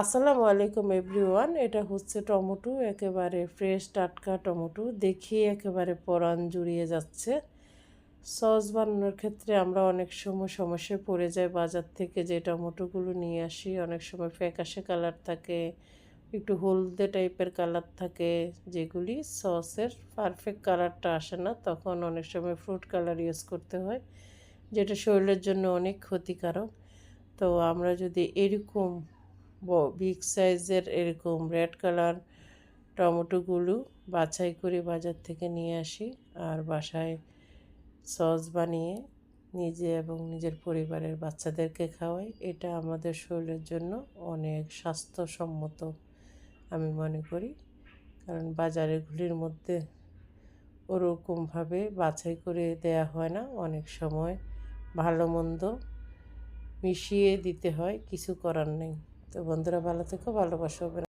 আসসালামু আলাইকুম এভরিওয়ান, এটা হচ্ছে টমেটো, একেবারে ফ্রেশ টাটকা টমেটো দেখি একেবারে পরাণ জুড়িয়ে যাচ্ছে। সস বানানোর ক্ষেত্রে আমরা অনেক সময় সমস্যায় পড়ে যাই বাজার থেকে যে টমেটোগুলো নিয়ে আসি, অনেক সময় ফ্যাকাশে কালার থাকে, একটু হলদে টাইপের কালার থাকে, যেগুলি সসের পারফেক্ট কালারটা আসে না, তখন অনেক সময় ফ্রুট কালার ইউজ করতে হয়, যেটা শরীরের জন্য অনেক ক্ষতিকারক। তো আমরা যদি এরকম বিগ সাইজের এরকম রেড কালার টমেটোগুলো বাছাই করে বাজার থেকে নিয়ে আসি আর বাসায় সস বানিয়ে নিজে এবং নিজের পরিবারের বাচ্চাদেরকে খাওয়াই। এটা আমাদের শরীরের জন্য অনেক স্বাস্থ্যসম্মত, আমি মনে করি। কারণ বাজারেগুলির মধ্যে ওরকমভাবে বাছাই করে দেয়া হয় না। অনেক সময় ভালো মন্দ মিশিয়ে দিতে হয়, কিছু করার নেই। তো বন্ধুরা ভালো থেকো ভালোবাসো